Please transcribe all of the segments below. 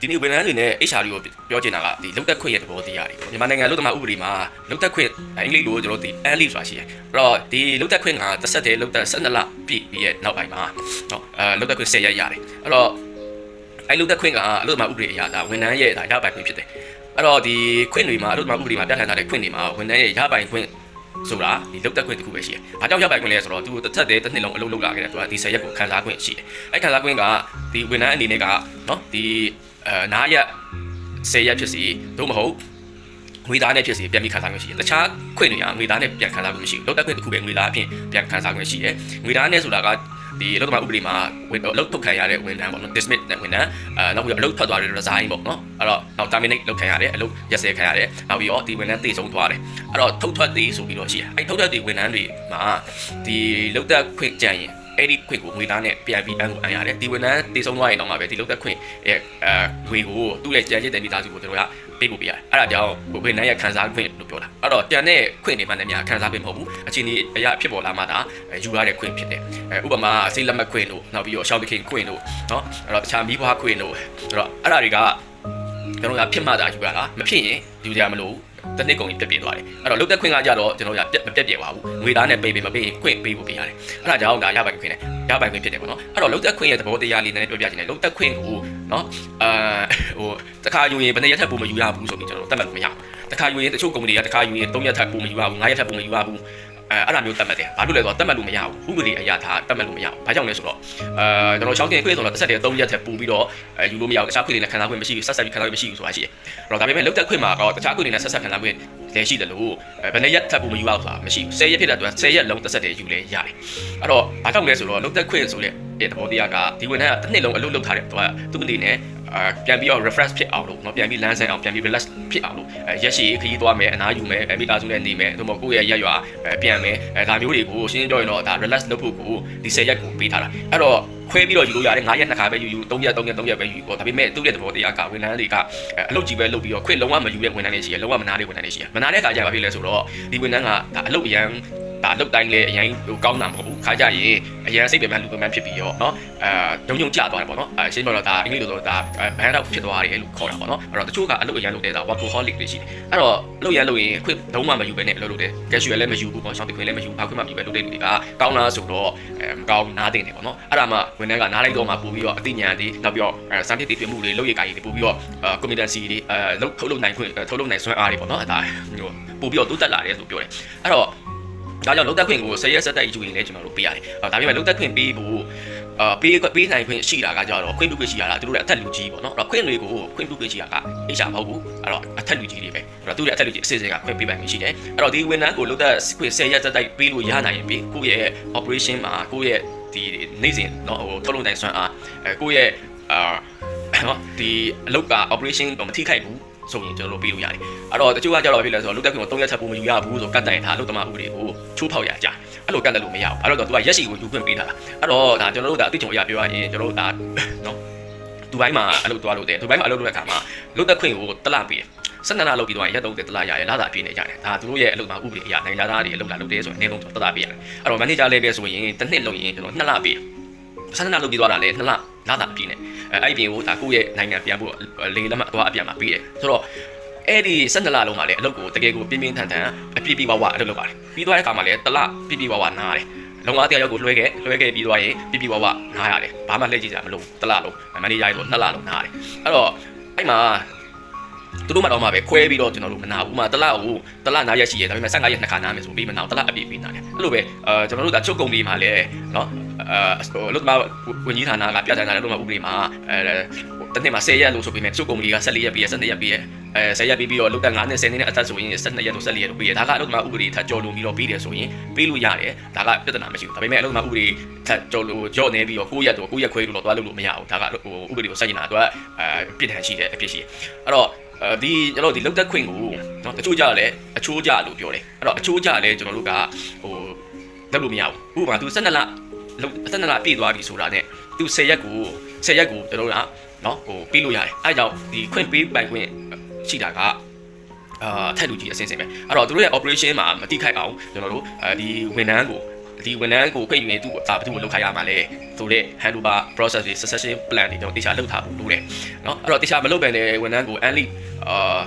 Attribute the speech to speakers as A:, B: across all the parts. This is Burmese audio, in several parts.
A: ဒီနေ့ဝန်ထမ်းတွေနဲ့ HR တွေကိုပြောချင်တာကဒီလုံသက်ခွင့်ရဲ့သဘောတရားတွေပေါ့မြန်မာနိုင်ငံလုံသမားဥပဒေမှာလုံသက်ခွင့်အင်္ဂလိပ်လိုကျွန်တော်တို့ဒီ N leave ဆိုတာရှိတယ်အဲ့တော့ဒီလုံသက်ခွင့်ကတစ်ဆက်တည်းလုံသက်12လပြည့်ပြီးရဲ့နောက်ပိုင်းမှာနော်အဲလုံသက်ခွင့်10ရက်ရတယ်အဲ့တော့အဲလုံသက်ခွင့်ကအလုံသမားဥပဒေအရဒါဝန်ထမ်းရဲ့ဒါရပိုင်ခွင့်ဖြစ်တယ်အဲ့တော့ဒီခွင့်တွေမှာအလုံသမားဥပဒေမှာပြဋ္ဌာန်းထားတဲ့ခွင့်တွေမှာဝန်ထမ်းရဲ့ရပိုင်ခွင့်ဆိုတာဒီလုတ်တက်ခွင့်တစ်ခုပဲရှိတယ်။ဘာကြောင့်ရပိုင်ခွင့်လဲဆိုတော့သူတစ်သက်တည်းတစ်နှစ်လုံးအလုပ်လုပ်လာခဲ့တယ်သူကဒီ10ရက်ကိုခံစားခွင့်ရှိတယ်။အဲ့ခံစားခွင့်ကဒီဝန်ထမ်းအနေနဲ့ကနော်ဒီ အဲနားရက်10ရက်ဖြစ်စီသို့မဟုတ်ငွေသားနဲ့ဖြစ်စီပြန်ပြီးခံစားခွင့်ရှိတယ်။တခြားခွင့်တွေကငွေသားနဲ့ပြန်ခံစားခွင့်မရှိဘူး။လုတ်တက်ခွင့်တစ်ခုပဲငွေသားအပြင်ပြန်ခံစားခွင့်ရှိတယ်။ငွေသားနဲ့ဆိုတာကဒီအလုပ်သမားဥပဒေမှာဝင်အလုပ်ထုတ်ခံရတဲ့ဝန်ထမ်းပေါ့နော် dismiss တဲ့ဝန်ထမ်းအဲနောက်ပြီးတော့အလုပ်ထွက်သွားတဲ့ resign ပေါ့နော်အဲ့တော့နောက် terminate လုပ်ခံရတယ်အလုပ်ရက်စဲခံရတယ်နောက်ပြီးတော့ဒီဝန်ထမ်းတည်ဆုံးသွားတယ်အဲ့တော့ထုတ်ထွက်သေးဆိုပြီးတော့ရှိတယ်အဲ့ထုတ်ထွက်သေးဝန်ထမ်းတွေမှာဒီလုပ်သက်ခွင့်ကြံရင် အဲ့ဒီခွင့်ကိုငွေသားနဲ့ပြန်ပြီးအန်ကိုအန်ရတယ်ဒီဝန်ထမ်းတည်ဆုံးသွားရင်တော့မှပဲဒီလုပ်သက်ခွင့်ရဲ့အဲငွေကိုသူ့ရဲ့ကြံရစ်တဲ့မိသားစုကိုတို့ကပေးဖို့ပေးရတယ်အဲ့ဒါကြောင့်ဝန်ထမ်းရဲ့ခံစားခွင့်လို့ပြောတာအဲ့တော့ကြံတဲ့ခွင့်တွေမှလည်းများခံစားခွင့်မဟုတ်ဘူးအချင်းဒီအရာဖြစ်ပေါ်လာမှဒါယူရတဲ့ခွင့်ဖြစ်တယ်အဲဥပမာစိတ်လက်မှတ်ခွင့်လို့နောက်ပြီးတော့ရှောင်းတခင်ခွင့်လို့နော်အဲ့တော့တခြားမိဘခွင့်လို့ဆိုတော့အဲ့ဒါတွေကကျွန်တော်ကဖြစ်မှသာယူရတာမဖြစ်ရင်ယူကြမလို့ တနစ်ကုန်ကြီးပြက်ပြသွားတယ်အဲ့တော့လုတ်သက်ခွင့်ကကြတော့ကျွန်တော်ကပြက်မပြက်ပြပါဘူးငွေသားနဲ့ပေးပေးမပေးရင်ခွင့်ပေးဖို့ပေးရတယ်အဲ့ဒါကြောင့်ဒါရပိုင်ခွင့်နဲ့ရပိုင်ခွင့်ဖြစ်တယ်ပေါ့နော်အဲ့တော့လုတ်သက်ခွင့်ရဲ့သဘောတရားလေးနည်းနည်းပြောပြချင်တယ်လုတ်သက်ခွင့်ကိုနော်အာဟိုတခါယူရင်ဘယ်နှစ်ရက်ထပ်ပို့မယူရဘူးဆိုပြီးကျွန်တော်တတ်မှတ်လို့မရဘူးတခါယူရင်တချို့ကုမ္ပဏီကတခါယူရင်3ရက်ထပ်ပို့မယူရဘူး9ရက်ထပ်ပို့မယူရဘူး အဲအဲ့လိုမျိုးတတ်မှတ်တယ်။ဘာလို့လဲဆိုတော့တတ်မှတ်လို့မရဘူး။ဥပဒေအရာထားတတ်မှတ်လို့မရဘူး။ဘာကြောင့်လဲဆိုတော့အဲကျွန်တော်ရှောင်းတင်ခွင့်ဆိုတော့တစ်ဆက်တည်း3ရက်ထက်ပို့ပြီးတော့အဲယူလို့မရဘူး။တခြားခွင့်တွေနဲ့ခံစားခွင့်မရှိဘူး။ဆက်ဆက်ပြီးခံစားခွင့်မရှိဘူးဆိုတာရှိတယ်။အဲ့တော့ဒါပေမဲ့လောက်တက်ခွင့်မှာတော့တခြားခွင့်တွေနဲ့ဆက်ဆက်ခံစားခွင့်လည်းရှိတယ်လို့ဘယ်နှစ်ရက်ထပ်ပို့မယူရဘူးဆိုတာမရှိဘူး။10ရက်ဖြစ်တဲ့အတွက်10ရက်လုံးတစ်ဆက်တည်းယူလဲရတယ်။အဲ့တော့ဘာကြောင့်လဲဆိုတော့လောက်တက်ခွင့်ဆိုတဲ့ တဲ့သဘောတရားကဒီဝန်ထမ်းကတစ်နှစ်လုံးအလုပ်လုပ်ထားတယ်သူကသူ့အနေနဲ့အာပြန်ပြီးတော့ refresh ဖြစ်အောင်လို့เนาะပြန်ပြီးလမ်းဆန်းအောင်ပြန်ပြီး relax ဖြစ်အောင်လို့အဲရက်ရှည်ခရီးသွားမယ်အနားယူမယ်မိသားစုနဲ့နေမယ်သို့မဟုတ်ကိုယ့်ရဲ့ရက်ရွာအဲပြန်မယ်အဲဒါမျိုးတွေကိုရှင်းရှင်းပြောရင်တော့ဒါ relax လုပ်ဖို့ကိုဒီ10ရက်ကိုပေးထားတာအဲ့တော့ခွဲပြီးတော့ယူလို့ရတယ်9ရက်2ခါပဲယူယူ3ရက်3ရက်3ရက်ပဲယူပေါ့ဒါပေမဲ့သူ့ရဲ့သဘောတရားကဝန်ထမ်းတွေကအလုပ်ကြီးပဲလုပ်ပြီးတော့ခွင့်လုံးဝမယူတဲ့ဝန်ထမ်းတွေရှိရလုံးဝမနာတဲ့ဝန်ထမ်းတွေရှိရမနာတဲ့အခါကျဘာဖြစ်လဲဆိုတော့ဒီဝန်ထမ်းကဒါအလုပ်အရန်ဒါအလုပ်တိုင်းလည်းအရင်ဟိုကောင်းတာမဟုတ်ဘူး ူး ခါကြရင်အရန်စိတ်ပင်ပန်းလူပင်ပန်းဖြစ်ပြီးတော့နော်အဲညုံညုံကြသွားတယ်ပေါ့နော်အဲရှင်းပြောတော့ဒါအင်္ဂလိပ်လိုတော့ဒါဘန်တော့ဖြစ်သွားတယ်လို့ခေါ်တာပေါ့နော်အဲ့တော့တချို့ကအလုပ်အရန်လုပ်တဲ့ဒါ workaholic တွေရှိတယ်အဲ့တော့အလုပ်ရန်လုပ်ရင်အခွင့်လုံးဝမယူဘဲနဲ့အလုပ်လုပ်တယ် casual လည်းမယူဘူးပေါ့ရှောင်းတိခွင့်လည်းမယူဘာခွင့်မှမယူပဲလုပ်တဲ့လူတွေကကောင်းလားဆိုတော့အဲမကောင်းနားသိနေပေါ့နော်အဲ့ဒါမှဝန်ထမ်းကနားလိုက်တော့မှပို့ပြီးတော့အသိဉာဏ်တွေနောက်ပြီးတော့အဲစမ်းသစ်တွေတွေ့မှုတွေလုပ်ရည်ကာရီတွေပို့ပြီးတော့အဲ competency တွေအဲထုတ်လုပ်နိုင်ခွင့်ထုတ်လုပ်နိုင်စွမ်းအားတွေပေါ့နော်အဲ့ဒါဟိုပို့ပြီးတော့တိုးတက်လာတယ်ဆိုပြောတယ်အဲ့တော့ ဒါကြောင့်လုံသက်ခွင့်ကို10ရက်ဆက်တိုက်ယူရင်လည်းကျွန်တော်တို့ပေးရတယ်။ဒါပေမဲ့လုံသက်ခွင့်ပေးဖို့အာပေးပေးနိုင်ခွင့်ရှိတာကကြတော့ခွင့်ပြုခွင့်ရှိရတာသူတို့ရဲ့အထက်လူကြီးပေါ့နော်။အဲ့တော့ခွင့်တွေကိုခွင့်ပြုခွင့်ရှိတာကအိရှာမဟုတ်ဘူး။အဲ့တော့အထက်လူကြီးတွေပဲ။အဲ့တော့သူတို့ရဲ့အထက်လူကြီးအစစ်အစစ်ကခွင့်ပေးပိုင်ခွင့်ရှိတယ်။အဲ့တော့ဒီဝန်ထမ်းကိုလုံသက်ခွင့်10ရက်ဆက်တိုက်ပေးလို့ရနိုင်ရင်ပြီးကိုယ့်ရဲ့ operation မှာကိုယ့်ရဲ့ဒီနေ့စဉ်တော့ဟိုထုတ်လုပ်နိုင်စွမ်းအားအဲကိုယ့်ရဲ့အာနော်ဒီအလုပ်က operation တော့မထိခိုက်ဘူး ဆိုရင်ကျွန်တော်တို့ပေးလို့ရတယ်အဲ့တော့တချို့ကကြတော့ဖြစ်လဲဆိုတော့လူတက်ခွင့်ကို3ရက်ချက်ပို့မယူရဘူးဆိုကတ်တိုင်ထားလို့တမဥပဒေကိုချိုးဖောက်ရကြအဲ့လိုကတ်တယ်လို့မရဘူးအဲ့တော့သူကရက်စီကိုယူခွင့်ပေးထားတာအဲ့တော့ဒါကျွန်တော်တို့ဒါအသိချုံအရာပြောရရင်ကျွန်တော်တို့ဒါနော်ဒူဘိုင်းမှာအလုပ်သွားလို့တယ်ဒူဘိုင်းမှာအလုပ်လုပ်တဲ့အခါမှာလူတက်ခွင့်ကိုတလပေးတယ်ဆက်နနာလုပ်ပြီးတော့ရက်30တလားရရလာတာပြည့်နေကြတယ်ဒါသူတို့ရဲ့အလုပ်မှာဥပဒေအရနိုင်ငံသားတွေအလုပ်လာလုပ်တယ်ဆိုရင်အနည်းဆုံးတလားပြည့်ရတယ်အဲ့တော့ manager level ဆိုရင်တစ်နှစ်လုပ်ရင်ကျွန်တော်2လပြည့် ဆက်နနာလုပ်ပြီးသွားတာလေ2လလာတာပြည့်နေအဲအဲ့ဒီပြင်ကိုဒါကိုယ့်ရဲ့နိုင်ငံပြန်ဖို့လေလက်မှတ်အသွားအပြန်မှာပြီးတယ်ဆိုတော့အဲ့ဒီ12လလုံးမှာလည်းအလုပ်ကိုတကယ်ကိုပြင်းပြင်းထန်ထန်အပြည့်ပြည့်ဝဝအလုပ်လုပ်ပါတယ်ပြီးသွားတဲ့အခါမှာလည်းတစ်လပြည့်ပြည့်ဝဝနားတယ်လုံအားတရားရောက်ကိုလွှဲခဲ့လွှဲခဲ့ပြီးသွားရင်ပြပြဝဝနားရတယ်ဘာမှလှည့်ကြည့်ကြမလို့တစ်လလုံးမန်နေဂျာကြီးဆိုနှစ်လလုံးနားတယ်အဲ့တော့အဲ့မှာ သူတို့မှတော့မှပဲခွဲပြီးတော့ကျွန်တော်တို့မနာဘူးမှတလကိုတလနားရက်ရှိရဒါပေမဲ့15ရက်နှစ်ခါနားမယ်ဆိုပြီးမနာဘူးတလအပြည့်ပြီးနားတယ်အဲ့လိုပဲအဲကျွန်တော်တို့ဒါချုပ်ကုံလေးမှာလည်းနော်အဲလို့မှဝန်ကြီးဌာနကပြဋ္ဌာန်းထားတဲ့လို့မှဥပဒေမှာအဲတနေ့မှာ10ရက်လို့ဆိုပြီးမဲ့ချုပ်ကုံလေးက14ရက်ပြီးရ12ရက်ပြီးရအဲ10ရက်ပြီးပြီးတော့လုတ်တက်9နဲ့10နဲ့အသက်ဆိုရင်12ရက်တော့14ရက်တော့ပြီးရဒါကအလို့မှဥပဒေထပ်ကြော်လို့ပြီးတော့ပြီးတယ်ဆိုရင်ပြီးလို့ရတယ်ဒါကပြဿနာမရှိဘူးဒါပေမဲ့အလို့မှဥပဒေထပ်ကြော်လို့ကြော့နေပြီးတော့9ရက်တော့9ရက်ခွဲလို့တော့သွားလို့လို့မရဘူးဒါကဟိုဥပဒေကိုစိုက်နေတာတော့အဲပြစ်ဒဏ်ရှိတယ်အပြစ်ရှိတယ်အဲ့တော့ ဒီကျွန်တော်ဒီလုတ်တက်ခွင့်ကိုเนาะတချို့ကြတယ်အချိုးကြလို့ပြောတယ်အဲ့တော့အချိုးကြလဲကျွန်တော်တို့ကဟိုလုပ်လို့မရဘူးဥပမာသူ12လလုံး12လပြည့်သွားပြီဆိုတာနဲ့သူ10ရက်ကို10ရက်ကိုကျွန်တော်တို့ကเนาะဟိုပြီးလို့ရတယ်အဲဒါကြောင့်ဒီခွင့်ပေးပိုင်ခွင့်ရှိတာကအာထက်လူကြီးအစင်းစင်းပဲအဲ့တော့သူတို့ရဲ့ operation မှာမတိခိုက်အောင်ကျွန်တော်တို့အဲဒီဝန်ထမ်းကို ဒီဝန်ထမ်းကိုခွင့်ယူရင်သူ့အာဘယ်သူ့ကိုလောက်ခိုင်းရမှာလဲဆိုတော့ handover process တွေ succession plan တွေတော့တခြားလောက်ထားဖို့လိုတယ်เนาะအဲ့တော့တခြားမလုပ်ဘဲနဲ့ဝန်ထမ်းကို only အာ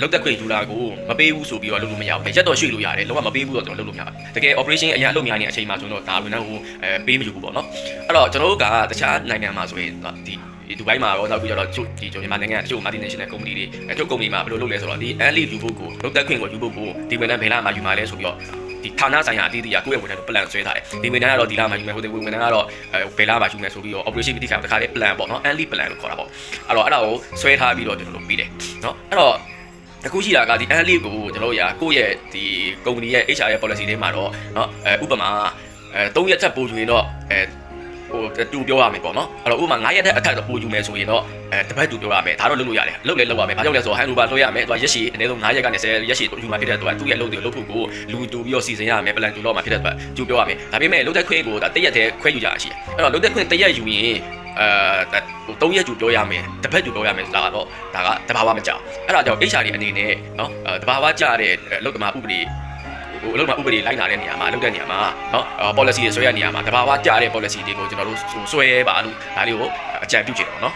A: လောက်သက်ခွင့်ယူလာကိုမပေးဘူးဆိုပြီးတော့လုပ်လို့မရဘူးရက်တော့ရွှေ့လို့ရတယ်လုံးဝမပေးဘူးတော့ကျွန်တော်လုပ်လို့မရဘူးတကယ် operation အရင်အလုပ်များနေတဲ့အချိန်မှာဆိုတော့ဒါဝန်ထမ်းကိုအဲပေးမယူဘူးပေါ့နော်အဲ့တော့ကျွန်တော်တို့ကတခြားနိုင်ငံမှာဆိုရင်ဒီဒီဒူဘိုင်းမှာရောနောက်ပြီးတော့ချို့ဒီကျွန်တော်မြန်မာနိုင်ငံတချို့ multinational company တွေအဲချို့ company မှာဘယ်လိုလုပ်လဲဆိုတော့ဒီ early ယူဖို့ကိုလောက်သက်ခွင့်ကိုယူဖို့ကိုဒီဝန်ထမ်းဘယ်လာမှာယူမှာလဲဆိုပြီးတော့ ဒီဌာနဆိုင်ရာအသီးသီးကကိုယ့်ရဲ့ဝန်ထမ်းကို plan ဆွဲထားတယ်ဒီဝန်ထမ်းကတော့ဒီလာမှာယူမယ်ဟိုဒီဝန်ထမ်းကတော့အဲဘယ်လာမှာယူမယ်ဆိုပြီးတော့ operation တိကျတခါလေး plan ပေါ့နော် early plan လို့ခေါ်တာပေါ့အဲ့တော့အဲ့ဒါကိုဆွဲထားပြီးတော့ကျွန်တော်တို့ပြီးတယ်နော်အဲ့တော့ တခုရှိတာကဒီ early ကိုကျွန်တော်တို့ရာကိုယ့်ရဲ့ဒီ company ရဲ့ HR ရဲ့ policy တွေမှာတော့เนาะအဲဥပမာအဲ3ရက်ချက်ပို့ယူရင်တော့အဲ ဟိုတူပြောရမယ်ပေါ့နော်အဲ့တော့ဥပမာ9ရက်ထက်အထက်တော့ပိုယူမယ်ဆိုရင်တော့အဲတပတ်တူပြောရမယ်ဒါတော့လုပ်လို့ရတယ်လုပ်လည်းလုပ်ရမယ်ဘာကြောင့်လဲဆိုတော့ဟန်ဒူဘာလွှတ်ရမယ်သူကရက်ရှည်အနည်းဆုံး9ရက်ကနေ10ရက်ရှည်ယူမှာဖြစ်တဲ့သူကသူ့ရဲ့လုပ်တွေလုပ်ဖို့ကိုလူတူပြီးတော့စီစဉ်ရမယ်ပလန်တူလောက်မှာဖြစ်တဲ့သူကသူပြောရမယ်ဒါပေမဲ့လုပ်တဲ့ခွင့်ကိုဒါတရက်တည်းခွဲယူကြရရှိတယ်အဲ့တော့လုပ်တဲ့ခွင့်တရက်ယူရင်အဲဟို၃ရက်ကြူပြောရမယ်တစ်ဖက်ကြူပြောရမယ်လာတော့ဒါကတဘာဝမကြောက်အဲ့ဒါကြောင့် HR တွေအနေနဲ့နော်တဘာဝကြတဲ့အလုပ်သမားဥပဒေ ဟိုအလုပ်မှာဥပဒေလိုက်နာတဲ့နေရာမှာအလုပ်တဲ့နေရာမှာနော် policy တွေဆွဲရတဲ့နေရာမှာတဘာဝကြတဲ့ policy တွေကိုကျွန်တော်တို့ဆွဲပါလို့ဒါလေးကိုအကြံပြုချင်တယ်ပေါ့နော်